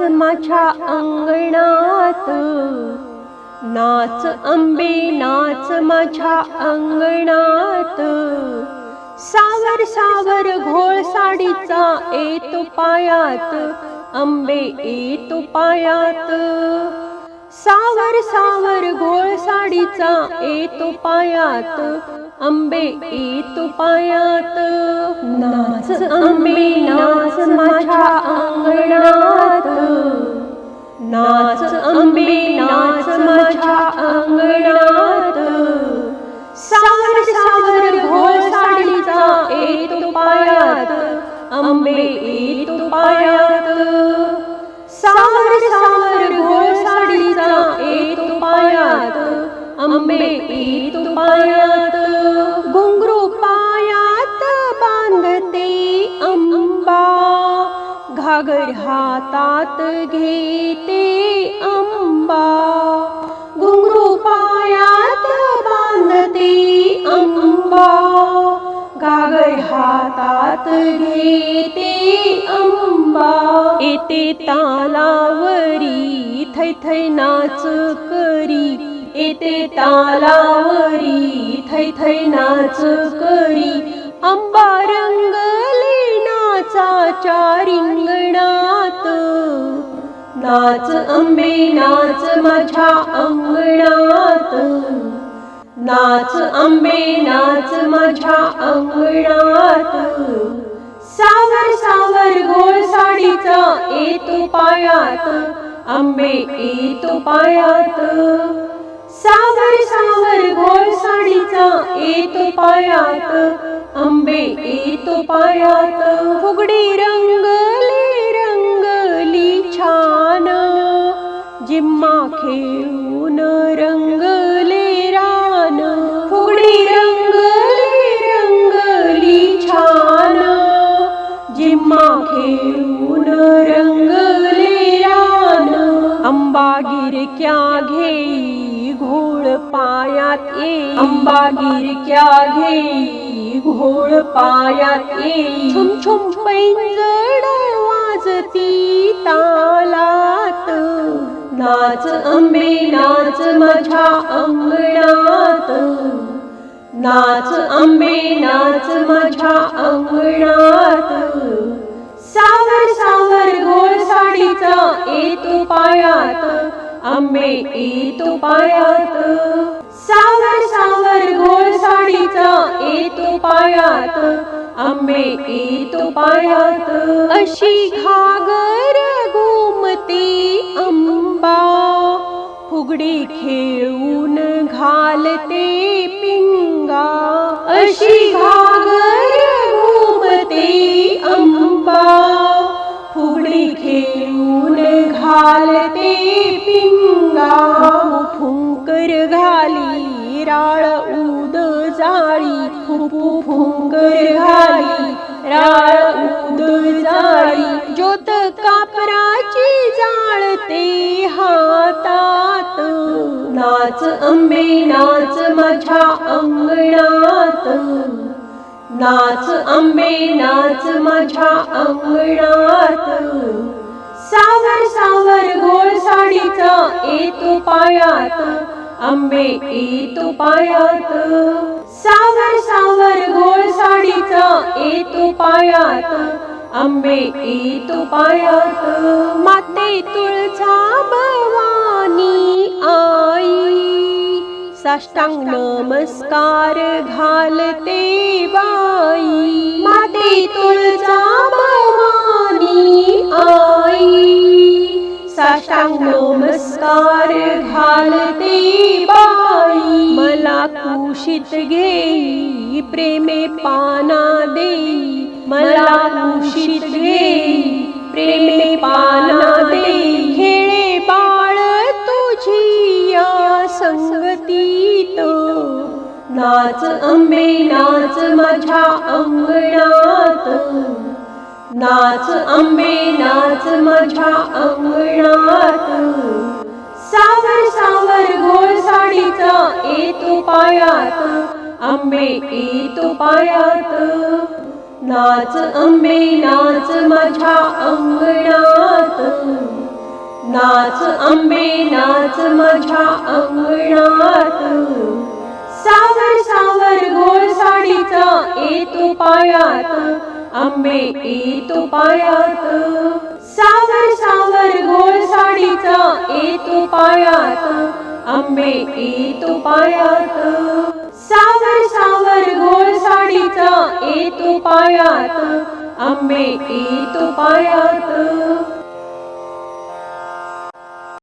नाच माझ्या अंगणात. नाच अंबे नाच माझ्या अंगणात. सावर सावर घोळ साडीचा येतो पायात. अंबे येतो पायात. सावर सावर घोळ साडीचा येतो पायात. आंबे येतो पायात. नाच आंबे नाच माझ्या अंगणात. नाच आंबे नाच माझ्या अंगणात. सावर सावर घोळ साडीचा येतो पायात. आंबे येतो पायात. सावर सावर घोळ साडीचा येतो पायात. आंबे येतो पायात. घागर हातात घेते अंबा घुंगरू पायात बांधते अंबा घागर हातात घेते अंबा येते तालावरी थै थै नाच करी. येते तालावरी थै थै नाच करी. अंबा रंगले नाचाच्या रिंगणात नाच अंबे नाच माझ्या अंगणात. नाच अंबे नाच माझ्या अंगणात. सावर सावर गोळ साडीचा येतो पायात. अंबे येतो पायात. सावर सावर गोळ साडीचा येतो पायात. अंबे येतो पायात. फुगडी रंग जिम्मा खेळून रंगले रान. फुगडी रंगली रंगली छान. जिम्मा खेळून रंगले रान. अंबागीर क्या घेई घोळ पायात ये अंबागीर क्या घेई घोळ पायात ये छुम छुम पैंजण वाजती ताला. नाच अंबे नाच माझ्या अंगणात. नाच अंबे नाच माझ्या अंगणात. सावर सावर गोळ साडीचा येतो पायात. आंबे येतो पायात. सावर सावर गोळ साडीचा येतो पायात. आंबे येतो पायात. अशी घागर गोमती अंबे फुगडी खेळून घालते पिंगा. अशी घागर घुमते अंबा. फुगडी खेळून घालते पिंगा. फुंकर घाली राळ उद जाळी. फुपू फुंकर घाली राळ उद जाळी. ज्योत ते हातात नाच अंबे नाच माझ्या अंगणात. नाच अंबे नाच माझ्या अंगणात. सावर सावर गोळ साडीचा येतो पायात. अंबे येतो पायात. सावर सावर गोळ साडीचा येतो पायात. अंबे येतो पायात माते तुळजा भवानी आई. साष्टांग नमस्कार घालते बाई. माते तुळजा भवानी आई. साष्टांग नमस्कार घालते बाई. मला कुशीत घेई प्रेमे पाना देई. मला कुशीत घे प्रेमे पाना दे खेळे बाळ तुझी या संगतीत. नाच अंबे नाच माझ्या अंगणात. नाच अंबे नाच माझ्या अंगणात. सावर सावर गोल साडीचा येतो पायात. आंबे येतो पायात. नाच अंबे नाच माझ्या अंगणात. नाच अंबे नाच माझ्या अंगणात. सावर सावर गोळ साडीचा येतो पायात. आंबे येतो पायात. सावर सावर गोळ साडीचा येतो पायात. आंबे येतो पायात. पायात. आंबे पी तू पायात.